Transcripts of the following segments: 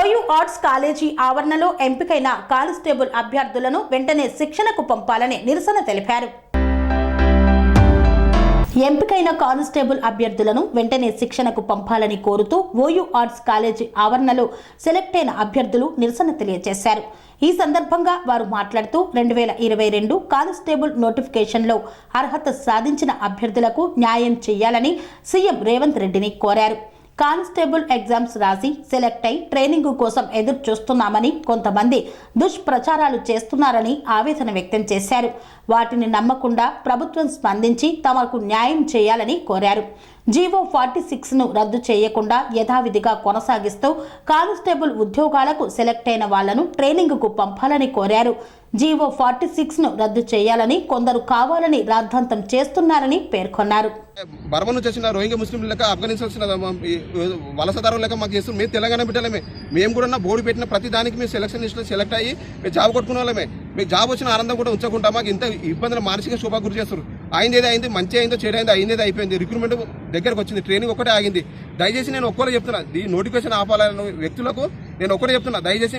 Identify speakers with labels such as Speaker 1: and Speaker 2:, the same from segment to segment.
Speaker 1: OU arts college ఆవరణలో ఎంపికైన constable అభ్యర్థులను వెంటనే శిక్షణకు పంపాలని నిరసన తెలిపారు. ఎంపికైన కానిస్టేబుల్ అభ్యర్థులను వెంటనే శిక్షణకు పంపాలని కోరుతూ ఓయూ ఆర్ట్స్ కాలేజీ ఆవరణలో సెలెక్ట్ అయిన అభ్యర్థులు నిరసన తెలియజేశారు. ఈ సందర్భంగా వారు మాట్లాడుతూ రెండు వేల ఇరవై రెండు కానిస్టేబుల్ నోటిఫికేషన్లో అర్హత సాధించిన అభ్యర్థులకు న్యాయం చేయాలని సీఎం రేవంత్ రెడ్డిని కోరారు. కానిస్టేబుల్ ఎగ్జామ్స్ రాసి సెలెక్ట్ అయి ట్రైనింగ్ కోసం ఎదురు చూస్తున్నామని కొంతమంది దుష్ప్రచారాలు చేస్తున్నారని ఆవేదన వ్యక్తం చేశారు. వాటిని నమ్మకుండా ప్రభుత్వం స్పందించి తమకు న్యాయం చేయాలని కోరారు. జీవో ఫార్టీ సిక్స్ను రద్దు చేయకుండా యథావిధిగా కొనసాగిస్తూ కానిస్టేబుల్ ఉద్యోగాలకు సెలెక్ట్ అయిన వాళ్ళను ట్రైనింగ్కు పంపాలని కోరారు. జీవో ఫార్టీ సిక్స్ను రద్దు చేయాలని కొందరు కావాలని రాద్ధాంతం చేస్తున్నారని పేర్కొన్నారు.
Speaker 2: బర్మను చేసిన వచ్చిన రోహింగ్యా ముస్లిం లెక్క ఆఫ్ఘనిస్తాన్ వచ్చిన మా- వలసదారులు లెక్క మాకు చేస్తున్నాం మేము తెలంగాణ బిడ్డలమే. మేము కూడా బోర్డు పెట్టిన ప్రతి దానికి మేము సెలక్షన్ లిస్టులో సెలెక్ట్ అయ్యి మేము జాబ్ కొట్టుకునే వాళ్ళమే. మీకు జాబ్ వచ్చిన ఆనందం కూడా ఉంచకుండా మాకు ఇంత ఇబ్బందులు మానసిక శోభ గురి చేస్తారు అయింది అయింది మంచి అయిందో చెడు అయిందో అయింది అయిపోయింది. రిక్రూట్మెంట్ దగ్గరకు వచ్చింది ట్రైనింగ్ ఒకటే ఆగింది. దయచేసి నేను ఒక్కరే చెప్తున్నా ఈ నోటిఫికేషన్ ఆపాలన్న వ్యక్తులకు నేను ఒకటే చెప్తున్నా దయచేసి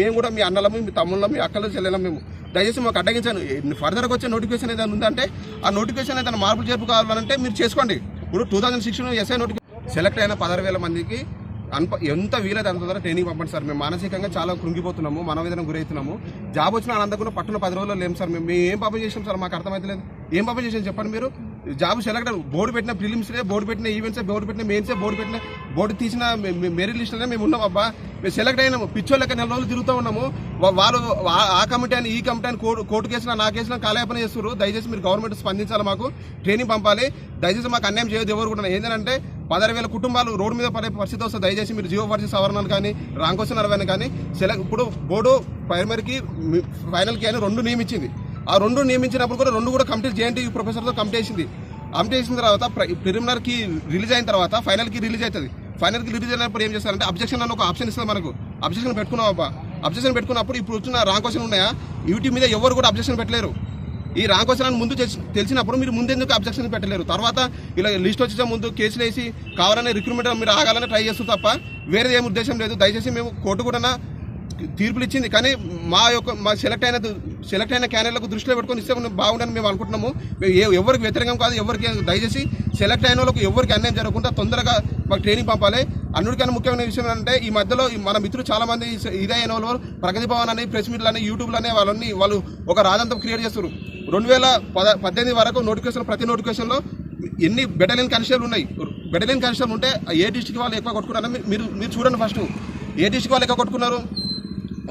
Speaker 2: మేము కూడా మీ అన్నలము మీ తమ్ముళ్ళం మీ అక్కలు చెల్లెలం మేము దయచేసి మాకు అడ్డగించాను ఫర్దర్గా వచ్చే నోటిఫికేషన్ ఏదైనా ఉందంటే ఆ నోటిఫికేషన్ ఏదైనా మార్పులు చేర్పు కావాలంటే మీరు చేసుకోండి. ఇప్పుడు two thousand sixteen SI notification select అయిన పదహారు వేల మందికి అన్ప ఎంత వీలైతే అంత తొందరగా ట్రైనింగ్ పంపండి సార్. మేము మానసికంగా చాలా కృంగిపోతున్నాము మనోవేదన గురవుతున్నాము. జాబ్ వచ్చిన ఆనందకుండా పట్టున పది రోజుల్లో లేము సార్. మేము మేము ఏం పాపం చేసాం సార్? మాకు అర్థమైతలేదు. ఏం పాపం చేసాం చెప్పండి మీరు? జాబ్ సెలెక్ట్ బోర్డు పెట్టిన ప్రిలిమ్స్లే బోర్డు పెట్టిన ఈవెంట్సే బోర్డు పెట్టిన మెయిన్సే బోర్డు పెట్టిన బోర్డు తీసిన మెరిట్ లిస్ట్లోనే మేము ఉన్నాం అబ్బా. మేము సెలెక్ట్ అయినాము. పిచ్చోళ్ళకి నెల రోజులు తిరుగుతూ ఉన్నాము. వాళ్ళు ఆ- కమిటీ అని ఈ కమిటీ అని కోర్టు కోర్టు కేసులో నా కేసులో కాలయాపన చేస్తున్నారు దయచేసి మీరు గవర్నమెంట్ స్పందించాలి మాకు. ట్రైనింగ్ పంపాలి. దయచేసి మాకు అన్యాయం చేయదు ఎవరు కూడా. ఏంటంటే పదహారు వేల కుటుంబాలు రోడ్డు మీద పడే పరిస్థితి వస్తుంది దయచేసి మీరు జియో పరిస్థితి సవరణలు కానీ రాంకోసం నలభై కానీ సెలెక్ట్ ఇప్పుడు బోర్డు ప్రైమరీకి ఫైనల్కి అని రెండు నియమించింది. ఆ రెండు నియమించినప్పుడు కూడా రెండు కూడా కంప్లీట్ జేఎన్టీ ప్రొఫెసర్తో కంప్లీట్ చేసింది. కంప్లీట్ చేసిన తర్వాత ప్రిలిమినర్కి రిలీజ్ అయిన తర్వాత ఫైనల్కి రిలీజ్ అవుతుంది. ఫైనల్కి రిలీజ్ అయినప్పుడు ఏం చేస్తారంటే అబ్జెక్షన్ అని ఒక ఆప్షన్ ఇస్తుంది మనకు. అబ్జెక్షన్ పెట్టుకున్నాం అబ్బా. అబ్జెక్షన్ పెట్టుకున్నప్పుడు ఇప్పుడు వచ్చిన రాంగ్ క్వశ్చన్ ఉన్నాయా? వీటి మీద ఎవరు కూడా అబ్జెక్షన్ పెట్టలేరు. ఈ రాంగ్ క్వశ్చన్ అని ముందు తెలిసినప్పుడు మీరు ముందెందుకు అబ్జెక్షన్ పెట్టలేరు? తర్వాత ఇలా లిస్ట్ వచ్చే ముందు కేసులు వేసి కావాలనే రిక్రూట్మెంట్ మీరు ఆగాలని ట్రై చేస్తారు తప్ప వేరేది ఏం ఉద్దేశం లేదు. దయచేసి మేము కోర్టు కూడా తీర్పులు ఇచ్చింది కానీ మా యొక్క మా సెలెక్ట్ అయిన సెలెక్ట్ అయిన క్యాండిడేట్లకు దృష్టిలో పెట్టుకొని ఇస్తే బాగుండని మేము అనుకుంటున్నాము. ఏ- ఎవరికి వ్యతిరేకం కాదు ఎవరికి దయచేసి సెలెక్ట్ అయిన వాళ్ళకి ఎవరికి అన్యాయం జరగకుండా తొందరగా మాకు ట్రైనింగ్ పంపాలి. అన్నిటికన్నా ముఖ్యమైన విషయం ఏంటంటే ఈ మధ్యలో మన మిత్రులు చాలా మంది ఇదైన వాళ్ళు ప్రగతి భవన్ అని ప్రెస్ మీట్లు అని యూట్యూబ్లు అనే వాళ్ళని వాళ్ళు ఒక రాజంతం క్రియేట్ చేస్తారు రెండు వేల పద పద్దెనిమిది వరకు నోటిఫికేషన్ ప్రతి నోటిఫికేషన్లో ఎన్ని బెటలియన్ కానిస్టేబుల్ ఉన్నాయి? బెటలియన్ కానిస్టేబుల్ ఉంటే ఏ డిస్టిక్ వాళ్ళు ఎక్కువ కొట్టుకున్నారని మీరు మీరు చూడండి ఫస్ట్ ఏ డిస్టిక్ వాళ్ళు ఎక్కువ కొట్టుకున్నారు?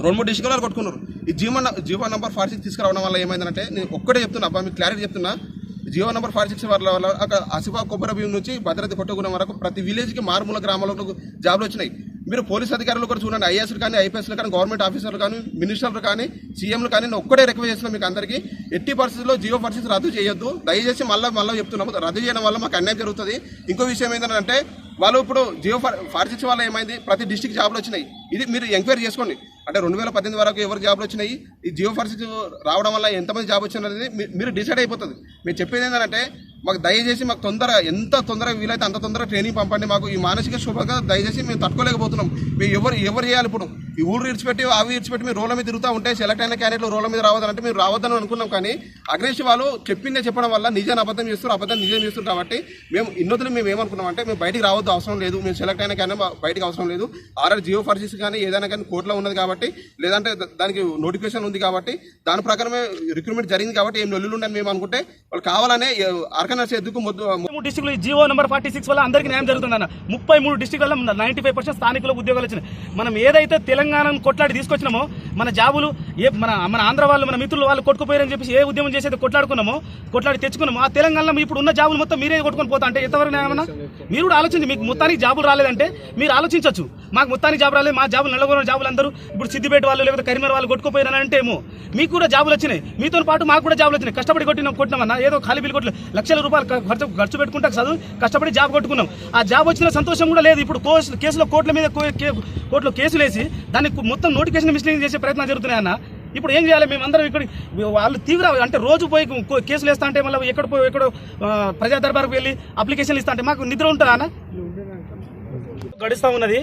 Speaker 2: రెండు మూడు డిస్టిక్ వాళ్ళు కొట్టుకున్నారు ఈ జీవో న- జీవో నెంబర్ ఫార్టీ సిక్స్ తీసుకురావడం వల్ల ఏమైందంటే నేను ఒక్కటే చెప్తున్నా అబ్బా మీకు క్లారిటీ చెప్తున్నా. జియో నెంబర్ ఫార్టీ సిక్స్ వల్ల వల్ల అక్కడ అసిఫా కొబ్బరి నుంచి భద్రత కొట్టగుణం వరకు ప్రతి విలేజ్కి మారుమూల గ్రామాలకు జాబ్లు వచ్చినాయి. మీరు పోలీస్ అధికారులు కూడా చూడండి ఐఏఎస్లు కానీ ఐపీఎస్లు కానీ గవర్నమెంట్ ఆఫీసర్లు కానీ మినిస్టర్లు కానీ సీఎంలు కానీ నేను ఒక్కటే రిక్వెస్ట్ చేస్తున్నాను మీకు అందరికీ. ఎట్టి పరిస్థితుల్లో జియో పరిస్థితి రద్దు చేయొద్దు. దయచేసి మళ్ళీ మళ్ళీ చెప్తున్నాము రద్దు చేయడం వల్ల మాకు అన్యాయం జరుగుతుంది. ఇంకో విషయం ఏంటంటే వాళ్ళు ఇప్పుడు జియో ఫార్ సిక్స్ వల్ల ఏమైంది? ప్రతి డిస్టిక్ జాబ్లు వచ్చినాయి. ఇది మీరు ఎంక్వైరీ చేసుకోండి. అంటే రెండు వేల పద్దెనిమిది వరకు ఎవరు జాబ్లు వచ్చినాయి? ఈ జియో ఫార్ రావడం వల్ల ఎంతమంది జాబ్ వచ్చినది మీరు డిసైడ్ అయిపోతుంది. మీరు చెప్పేది ఏంటంటే మాకు దయచేసి మాకు తొందరగా ఎంత తొందరగా వీలైతే అంత తొందరగా ట్రైనింగ్ పంపండి మాకు. ఈ మానసిక శుభంగా దయచేసి మేము తట్టుకోలేకపోతున్నాం. మేము ఎవరు ఎవరు చేయాలి ఇప్పుడు? ఈ ఊరు ఇడిచిపెట్టి అవి ఇడిచిపెట్టి మీరు రోల మీద తిరుగుతూ ఉంటే సెలెక్ట్ అయిన క్యాండిడేట్లు రోల మీద రావద్దంటే మీరు రావద్దని అనుకున్నాం కానీ అగ్రేష్ వాళ్ళు చెప్పిందే చెప్పడం వల్ల నిజాన్ని అబద్ధం చేస్తారు అబద్ధం నిజం చేస్తారు కాబట్టి మేము ఇన్నోతులు మేము ఏమనుకున్నాం అంటే మేము బయటికి రావద్దు అవసరం లేదు మేము సెలెక్ట్ అయిన క్యాండిడేట్ మా- బయటికి అవసరం లేదు. ఆర్ఆర్ జియో ఫర్సీస్ కానీ ఏదైనా కానీ కోర్టులో ఉన్నది కాబట్టి లేదంటే దానికి నోటిఫికేషన్ ఉంది కాబట్టి దాని ప్రకారమే రిక్రూట్మెంట్ జరిగింది కాబట్టి ఏం నొల్లులు ఉండని మేము అనుకుంటే వాళ్ళు కావాలనే ఆర్గనైజ్ ఎందుకు మొద్దు
Speaker 3: మూడు జియో నెంబర్ ఫార్టీ సిక్స్ వల్ల అందరికీ న్యాయం జరుగుతుందన్న. ముప్పై మూడు డిస్టిక్లలో నైన్టీ ఫైవ్ పర్సెంట్ స్థానికులకు ఉద్యోగాలు వచ్చినాయి. మనం ఏదైతే తెలంగాణ తెలంగాణను కొట్లాడి తీసుకొచ్చినామో మన జాబులు ఏ మన మన ఆంధ్ర వాళ్ళు మన మిత్రులు వాళ్ళు కొట్టుకుపోయారని చెప్పేసి ఏ ఉద్యమం చేసేది కొట్లాడుకున్నామో కొట్లాడి తెచ్చుకున్నామో ఆ తెలంగాణలో ఇప్పుడు ఉన్న జాబులు మొత్తం మీరే కొట్టుకొని పోతా అంటే ఎంతవరకు మీరు కూడా ఆలోచించి మీకు మొత్తానికి జాబులు రాలేదంటే మీరు ఆలోచించవచ్చు మాకు మొత్తానికి జాబు రాలేదు మా జాబులు నల్లగొన్న జాబులు అందరూ ఇప్పుడు సిద్దిపేట వాళ్ళు లేకపోతే కరీంనగర్ వాళ్ళు కొట్టుకుపోయారని అంటే ఏమో? మీకు కూడా జాబులు వచ్చినాయి. మీతో పాటు మాకు కూడా జాబులు వచ్చినాయి. కష్టపడి కొట్టిన కొట్టినామన్నా ఏదో ఖాళీ బిల్లు కొట్టలేదు లక్షల రూపాయలు ఖర్చు ఖర్చు పెట్టుకుంటే చదువు కష్టపడి జాబ్ కొట్టుకున్నాం. ఆ జాబ్ వచ్చిన సంతోషం కూడా లేదు. ఇప్పుడు కేసులో కోర్టుల మీద కోర్టులో కేసులు వేసి దాన్ని మొత్తం నోటిఫికేషన్ మిస్లీడింగ్ చేసే ప్రయత్నాలు జరుగుతున్నాయి అన్న. ఇప్పుడు ఏం చేయాలి మేమందరం ఇక్కడ వాళ్ళు తీవ్ర అంటే రోజు పోయి కేసులు వేస్తా అంటే మళ్ళీ ఎక్కడ పోయి ఎక్కడో ప్రజా దర్బార్కు వెళ్ళి అప్లికేషన్లు ఇస్తా అంటే మాకు నిద్ర ఉంటుందా అన్న? గడుస్తూ ఉన్నది.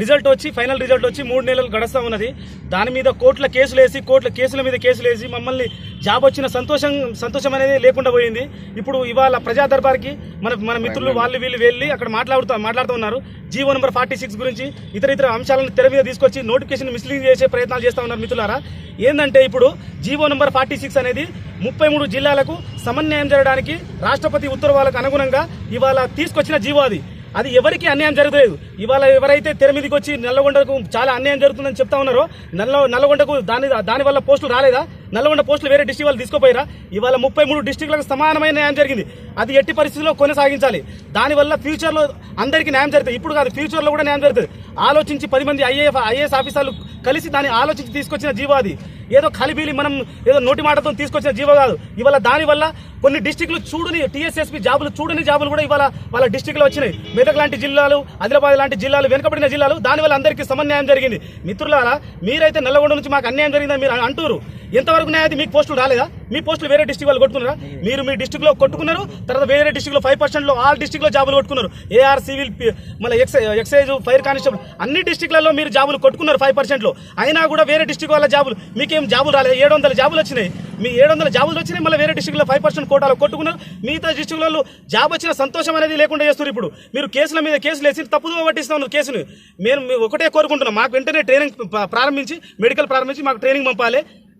Speaker 3: రిజల్ట్ వచ్చి ఫైనల్ రిజల్ట్ వచ్చి మూడు నెలలు గడుస్తూ ఉన్నది. దాని మీద కోర్టుల కేసులు వేసి కోర్టుల కేసుల మీద కేసులు వేసి మమ్మల్ని జాబ్ వచ్చిన సంతోషం సంతోషం అనేది లేకుండా పోయింది. ఇప్పుడు ఇవాళ ప్రజా దర్బార్కి మన మన మిత్రులు వాళ్ళు వీళ్ళు వెళ్ళి అక్కడ మాట్లాడుతూ మాట్లాడుతూ ఉన్నారు. జీవో నెంబర్ ఫార్టీ సిక్స్ గురించి ఇతర ఇతర అంశాలను తెర మీద తీసుకొచ్చి నోటిఫికేషన్ మిస్లీడ్ చేసే ప్రయత్నాలు చేస్తూ ఉన్నారు మిత్రులారా. ఏంటంటే ఇప్పుడు జీవో నెంబర్ ఫార్టీ సిక్స్ అనేది ముప్పై మూడు జిల్లాలకు సమన్వయం జరగడానికి రాష్ట్రపతి ఉత్తర్వులకు అనుగుణంగా ఇవాళ తీసుకొచ్చిన జీవో అది. అది ఎవరికి అన్యాయం జరగలేదు. ఇవాళ ఎవరైతే తెర మీదకి వచ్చి నల్లగొండకు చాలా అన్యాయం జరుగుతుందని చెప్తా ఉన్నారో నల్ల నల్లగొండకు దాని దాని వల్ల పోస్టులు రాలేదా? నల్లగొండ పోస్టులు వేరే డిస్టిక్ వాళ్ళు తీసుకోపోయారా? ఇవాళ ముప్పై మూడు డిస్టిక్లకు సమానమైన న్యాయం జరిగింది. అది ఎట్టి పరిస్థితుల్లో కొనసాగించాలి. దానివల్ల ఫ్యూచర్లో అందరికీ న్యాయం జరుగుతుంది. ఇప్పుడు కాదు ఫ్యూచర్లో కూడా న్యాయం జరుగుతుంది. ఆలోచించి పది మంది ఐఏఎఫ్ ఐఏఎస్ ఆఫీసర్లు కలిసి దాన్ని ఆలోచించి తీసుకొచ్చిన జీవో అది. ఏదో కలిబీలి మనం ఏదో నోటి మాటతో తీసుకొచ్చిన జీవో కాదు. ఇవాళ దానివల్ల కొన్ని డిస్టిక్లు చూడని టీఎస్ఎస్పీ జాబులు చూడని జాబులు కూడా ఇవాళ వాళ్ళ డిస్టిక్లో వచ్చినాయి. మెదక్ లాంటి జిల్లాలు ఆదిలాబాద్ లాంటి జిల్లాలు వెనుకబడిన జిల్లాలు దానివల్ల అందరికీ సమన్యాయం జరిగింది. మిత్రులారా మీరైతే నల్లగొండ నుంచి మాకు అన్యాయం జరిగిందని మీరు అంటూరు ఎంతవరకు అది మీకు పోస్టులు రాలేదా? మీ పోస్టులు వేరే డిస్టిక్ వాళ్ళు కొట్టుకున్నారా? మీరు మీ డిస్టిక్లో కొట్టుకున్నారు తర్వాత వేరే డిస్టిక్లో ఫైవ్ పర్సెంట్లో ఆల్ డిస్టిక్లో జాబులు కొట్టుకున్నారు. ఏఆర్ సివిల్ మళ్ళీ ఎక్సైజ్ ఎక్సైజ్ ఫైర్ కానిస్టేబుల్ అన్ని డిస్టిక్లలో మీరు జాబులు కొట్టుకున్నారు ఫైవ్ పర్సెంట్లో అయినా కూడా వేరే డిస్టిక్ వాళ్ళ జాబులు మీకేం జాబులు రాలేదు? ఏడు వందల జాబులు వచ్చినాయి. మీ ఏడు వందల జాబులు వచ్చినాయి మళ్ళీ వేరే డిస్టిక్లో ఫైవ్ పర్సెంట్ కోటాలో కొట్టుకున్నారు. మిగతా డిస్టిక్లలో జాబ్ వచ్చిన సంతోషం అనేది లేకుండా చేస్తున్నారు ఇప్పుడు. మీరు కేసుల మీద కేసులు వేసి తప్పుదో పట్టిస్తా ఉన్నారు కేసును. మేము ఒకటే కోరుకుంటున్నాం. మాకు వెంటనే ట్రైనింగ్ ప్రారంభించి మెడికల్ ప్రారంభించి మాకు ట్రైనింగ్ పంపాలి.